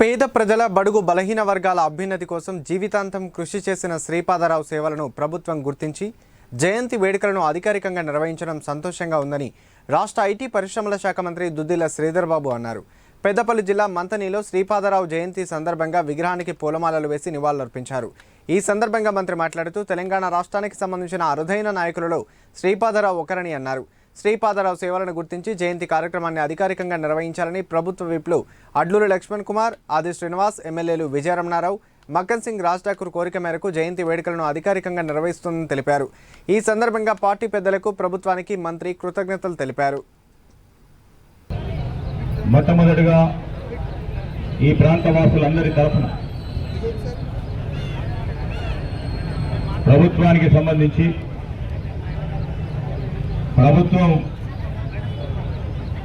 పేద ప్రజల బడుగు బలహీన వర్గాల అభ్యున్నతి కోసం జీవితాంతం కృషి చేసిన శ్రీపాదరావు సేవలను ప్రభుత్వం గుర్తించి జయంతి వేడుకలను అధికారికంగా నిర్వహించడం సంతోషంగా ఉందని రాష్ట్ర ఐటీ పరిశ్రమల శాఖ మంత్రి దుద్దిల శ్రీధర్ బాబు అన్నారు. పెద్దపల్లి జిల్లా మంతనిలో శ్రీపాదరావు జయంతి సందర్భంగా విగ్రహానికి పూలమాలలు వేసి నివాళులర్పించారు. ఈ సందర్భంగా మంత్రి మాట్లాడుతూ తెలంగాణ రాష్ట్రానికి సంబంధించిన అరుదైన నాయకులలో శ్రీపాదరావు ఒకరని అన్నారు. శ్రీపాదరావు సేవలను గుర్తించి జయంతి కార్యక్రమాన్ని అధికారికంగా నిర్వహించాలని ప్రభుత్వ విప్లు అడ్లూరి లక్ష్మణ్ కుమార్ ఆది శ్రీనివాస్ ఎమ్మెల్యేలు విజయరమణారావు మక్కన్ సింగ్ రాజ్ ఠాకూర్ కోరిక మేరకు జయంతి వేడుకలను అధికారికంగా నిర్వహిస్తుందని తెలిపారు. ఈ సందర్భంగా పార్టీ పెద్దలకు ప్రభుత్వానికి మంత్రి కృతజ్ఞతలు తెలిపారు. మొట్టమొదటిగా ఈ ప్రాంత వాసులందరి తరఫున ప్రభుత్వానికి సంబంధించి ప్రభుత్వం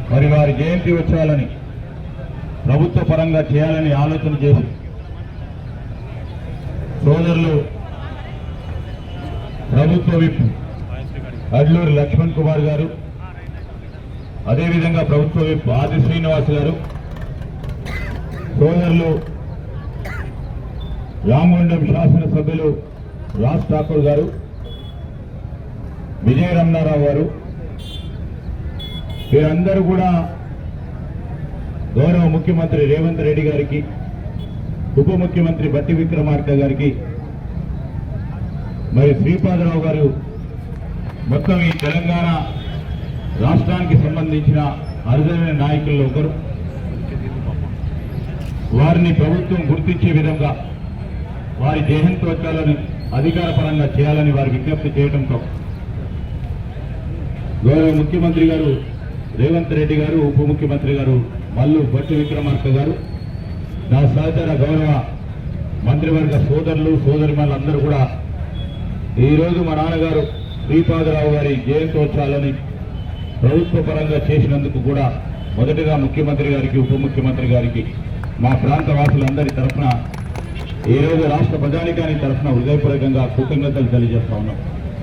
మరి వారి జయంతి వచ్చాలని ప్రభుత్వ పరంగా చేయాలని ఆలోచన చేసి సోదరులు ప్రభుత్వ విప్ అడ్లూరి లక్ష్మణ్ కుమార్ గారు అదేవిధంగా ప్రభుత్వ విప్ ఆది శ్రీనివాస్ గారు సోదరులు రామగుండం శాసనసభ్యులు రాజ్ ఠాకూర్ గారు విజయ రమణారావు గారు వీరందరూ కూడా గౌరవ ముఖ్యమంత్రి రేవంత్ రెడ్డి గారికి ఉప ముఖ్యమంత్రి బట్టి విక్రమార్క గారికి మరి శ్రీపాదరావు గారు మొత్తం ఈ తెలంగాణ రాష్ట్రానికి సంబంధించిన అరుదైన నాయకుల్లో ఒకరు. వారిని ప్రభుత్వం గుర్తించే విధంగా వారి జయంతోత్సవాలను అధికారపరంగా చేయాలని వారి విజ్ఞప్తి చేయడంతో గౌరవ ముఖ్యమంత్రి గారు రేవంత్ రెడ్డి గారు ఉప ముఖ్యమంత్రి గారు మల్లు భట్టి విక్రమార్క గారు నా సహచర గౌరవ మంత్రివర్గ సోదరులు సోదరిమణులందరూ కూడా ఈరోజు మా నాన్నగారు శ్రీపాదరావు గారి జయంతోత్సవాలని ప్రభుత్వ పరంగా చేసినందుకు కూడా మొదటగా ముఖ్యమంత్రి గారికి ఉప ముఖ్యమంత్రి గారికి మా ప్రాంత వాసులందరి తరఫున ఈరోజు రాష్ట్ర ప్రజానికాని తరఫున హృదయపూర్వకంగా కృతజ్ఞతలు తెలియజేస్తా ఉన్నాం.